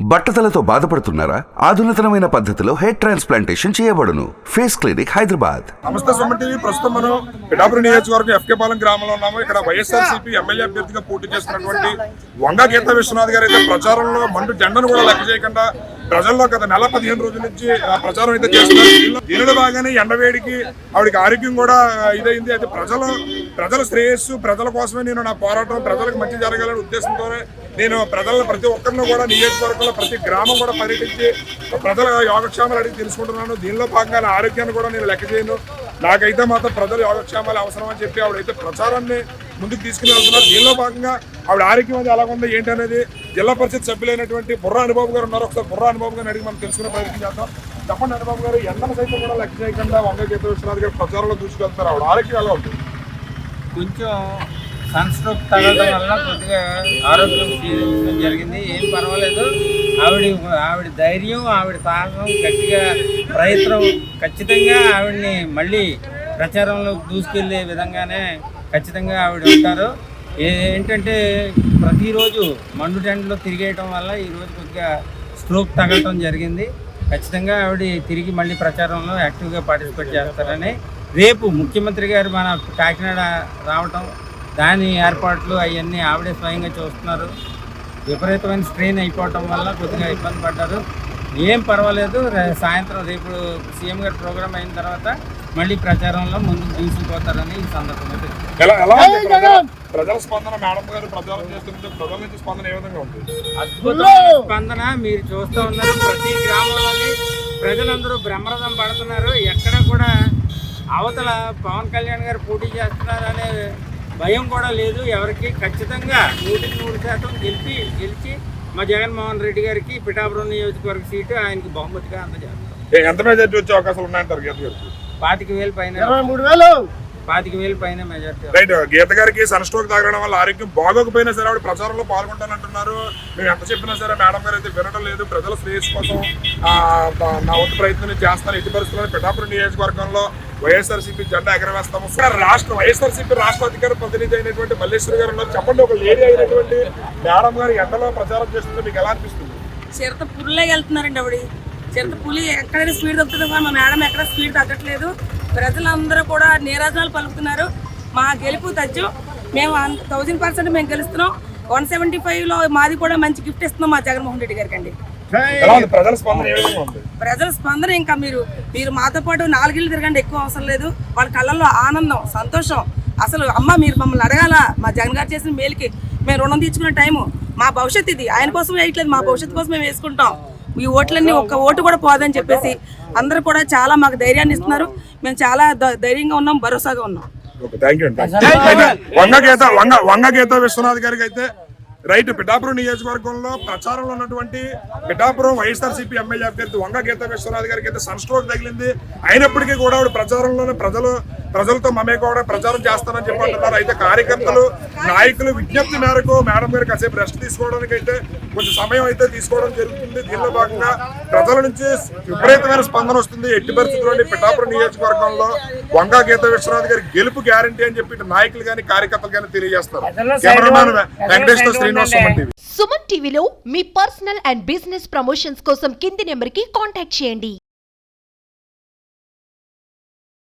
బట్టతలతో బాధపడుతున్నారా? ఆధునితనమైన పద్ధతిలో హెయిర్ ట్రాన్స్ప్లాంటేషన్ చేయబడును. Face clinic Hyderabad. నమస్తే సుమన్ టీవీ. ప్రస్తుతం మనం పిఠాపురం నియోజకవర్గం ఎఫ్కే పాలెం గ్రామంలో ఉన్నాము. ఇక్కడ వైఎస్ఆర్సీపీ ఎమ్మెల్యే అభ్యర్థిగా పోటీ చేస్తున్నటువంటి వంగ గీత విశ్వనాథ్ గారు అయితే ప్రచారంలో మండు జెండను కూడా లెక్క చేయకుండా ప్రజల్లో గత నెల పదిహేను రోజుల నుంచి ఆ, ప్రచారం అయితే చేస్తున్నారు. దీనిలో బాగానే ఎండవేడికి ఆవిడకి ఆరోగ్యం కూడా ఇదైంది. అయితే ప్రజలు ప్రజల శ్రేయస్సు ప్రజల కోసమే నేను నా పోరాటం ప్రజలకు మంచి జరగాలనే ఉద్దేశంతోనే నేను ప్రజలను ప్రతి ఒక్కరిని కూడా నియోజకవర్గంలో ప్రతి గ్రామం కూడా పర్యటించి ప్రజల యోగక్షేమాలు అడిగి తెలుసుకుంటున్నాను. దీనిలో భాగంగా నా ఆరోగ్యాన్ని కూడా నేను లెక్క చేయను. నాకైతే మాత్రం ప్రజల యోగక్షేమాలు అవసరం అని చెప్పి ఆవిడైతే ప్రచారాన్ని ముందుకు తీసుకుని వెళ్తున్నారు. దీనిలో భాగంగా ఆవిడ ఆరోగ్యం అది ఎలా ఉంది ఏంటి అనేది జిల్లా పరిషత్ సభ్యులైనటువంటి బుర్రా అనుబాబు గారు ఉన్నారు. ఒకసారి బుర్రా అనుబాబు గారిని అడిగి మనం తెలుసుకునే ప్రయత్నం చేద్దాం. చెప్పండి అనుబాబు గారు ఎండల సైతం కూడా లెక్క చేయకుండా వంగ గీత విశ్వనాథ్ గారు ప్రచారంలో దూసుకెళ్తారు ఆవిడ ఆరోగ్యం ఎలా ఉంటుంది కొంచెం సన్ స్ట్రోక్ తగలడం వల్ల కొద్దిగా ఆరోగ్యం క్షీణించడం జరిగింది. ఏం పర్వాలేదు. ఆవిడ ఆవిడ ధైర్యం ఆవిడ సాహసం గట్టిగా ప్రయత్నం. ఖచ్చితంగా ఆవిడని మళ్ళీ ప్రచారంలో దూసుకెళ్ళే విధంగానే ఖచ్చితంగా ఆవిడ ఉంటారు. ఏంటంటే ప్రతిరోజు మండు టెంట్లో తిరిగేయటం వల్ల ఈరోజు కొద్దిగా స్ట్రోక్ తగలటం జరిగింది. ఖచ్చితంగా ఆవిడ తిరిగి మళ్ళీ ప్రచారంలో యాక్టివ్గా పార్టిసిపేట్ చేస్తారని రేపు ముఖ్యమంత్రి గారు మన కాకినాడ రావటం దాని ఏర్పాట్లు అవన్నీ ఆవిడే స్వయంగా చూస్తున్నారు. విపరీతమైన స్ట్రెయిన్ అయిపోవటం వల్ల కొద్దిగా ఇబ్బంది పడ్డారు. ఏం పర్వాలేదు రే- సాయంత్రం రేపు సీఎం గారి ప్రోగ్రామ్ అయిన తర్వాత మళ్ళీ ప్రచారంలో ముందుకు దూసుకుపోతారని ఈ సందర్భంగా ప్రజల- ప్రజల స్పందన? మేడం గారు ప్రచారం చేస్తుంటే ప్రజల నుంచి స్పందన ఏ విధంగా ఉంది? అద్భుతమైన స్పందన మీరు చూస్తూ ఉన్నారు. ప్రతి గ్రామంలోని ప్రజలందరూ బ్రహ్మరథం పడుతున్నారు. ఎక్కడ కూడా అవతల పవన్ కళ్యాణ్ గారు పోటీ చేస్తున్నారనే భయం కూడా లేదు. ఎవరికి ఖచ్చితంగా నూటికి నూరు శాతం గెలిపి గెలిచి మా జగన్మోహన్ రెడ్డి గారికి పిఠాపురం నియోజకవర్గ సీటు ఆయనకి బహుమతిగా అందజేస్తాం. ఏ- ఎంత మెజార్టీ వచ్చే అవకాశాలు ఉన్నాయంటారు పాతిక వేలు పైన. పాతిక వేలు పైన మెజార్టీ రైట్ గీత గారికి సన్ స్ట్రోక్ తాగడం వల్ల ఆరోగ్యం బాగోకపోయినా సరే ఆవిడ ప్రచారంలో పాల్గొంటానంటున్నారు. మేము ఎంత చెప్పినా సరే మేడం గారు అయితే వినడం లేదు. ప్రజల శ్రేయస్ కోసం నా వంతు ప్రయత్నం చేస్తాను ఎట్టి పరిస్థితుల్లో పిఠాపురం నియోజకవర్గంలో వైఎస్ఆర్సీపీ జెండా ఎగరవేస్తాము. సార్ రాష్ట్ర వైఎస్ఆర్సీపీ రాష్ట్ర అధికార ప్రతినిధి అయినటువంటి మల్లేశ్వరి గారు ఉన్నారు. చెప్పండి ఒక లేడీ అయినటువంటి మేడం గారు ఎండలో ప్రచారం చేస్తుంటే మీకు ఎలా అనిపిస్తుంది? చిరత పులిలో వెళ్తున్నారండి ఆవిడ. చిరత పులి ఎక్కడైనా స్పీడ్ తగ్గుతుంది మా మేడం ఎక్కడ స్పీడ్ తగ్గట్లేదు. ప్రజలందరూ కూడా నీరాజనాలు పలుకుతున్నారు. మా గెలుపు తజ్జు మేము థౌజండ్ పర్సెంట్ మేము గెలుస్తున్నాం. వన్ సెవెంటీ ఫైవ్లో మాది కూడా మంచి గిఫ్ట్ ఇస్తున్నాం మా జగన్మోహన్ రెడ్డి గారికి అండి. ప్రజల స్పందన ఏ విధంగా ఉంది? ప్రజల స్పందన ఇంకా మీరు మీరు మాతో పాటు నాలుగేళ్ళు తిరగండి ఎక్కువ అవసరం లేదు. వాళ్ళ కళ్ళల్లో ఆనందం సంతోషం. అసలు అమ్మ మీరు మమ్మల్ని అడగాల. మా జగన్ గారు చేసిన మేలుకి మేము రుణం తీర్చుకునే టైము. మా భవిష్యత్తు ఇది. ఆయన కోసం వేయట్లేదు మా భవిష్యత్తు కోసం మేము వేసుకుంటాం. ఈ ఓట్లన్నీ ఒక్క ఓటు కూడా పోదని చెప్పేసి అందరూ కూడా చాలా మాకు ధైర్యాన్ని ఇస్తున్నారు. మేము చాలా ధైర్యంగా ఉన్నాం భరోసాగా ఉన్నాం. వంగ గీత విశ్వనాథ్ గారికి అయితే రైట్ పిఠాపురం నియోజకవర్గంలో ప్రచారంలో ఉన్నటువంటి పిఠాపురం వైఎస్ఆర్సీపీ ఎమ్మెల్యే అభ్యర్థి వంగ గీత విశ్వనాథ్ గారికి అయితే సన్ స్ట్రోక్ తగిలింది. అయినప్పటికీ కూడా ఆవిడ ప్రచారంలోనే ప్రజలు ప్రజలతో మమే కూడా ప్రచారం చేస్తానని చెప్పి అంటున్నారు అయితే కార్యకర్తలు నాయకులు విజ్ఞప్తి మేరకు మేడం గారు కాసేపు రెస్ట్ తీసుకోవడానికి అయితే కొంచెం సమయం అయితే తీసుకోవడం జరుగుతుంది. దీనిలో భాగంగా ప్రజల నుంచి విపరీతమైన స్పందన వస్తుంది. ఎట్టి పరిస్థితుల్లోని పిఠాపురం నియోజకవర్గంలో వంగా గీత విశ్వనాథ్ గారి గెలుపు గ్యారంటీ అని చెప్పి నాయకులు కానీ కార్యకర్తలు కానీ తెలియజేస్తారు. కెమెరామ్యాన్ వెంకటేష్తో శ్రీనివాస్ సుమన్ టీవీ. సుమన్ టీవీలో మీ పర్సనల్ అండ్ బిజినెస్ ప్రమోషన్స్ కోసం కింది నెంబర్కి కాంటాక్ట్ చేయండి.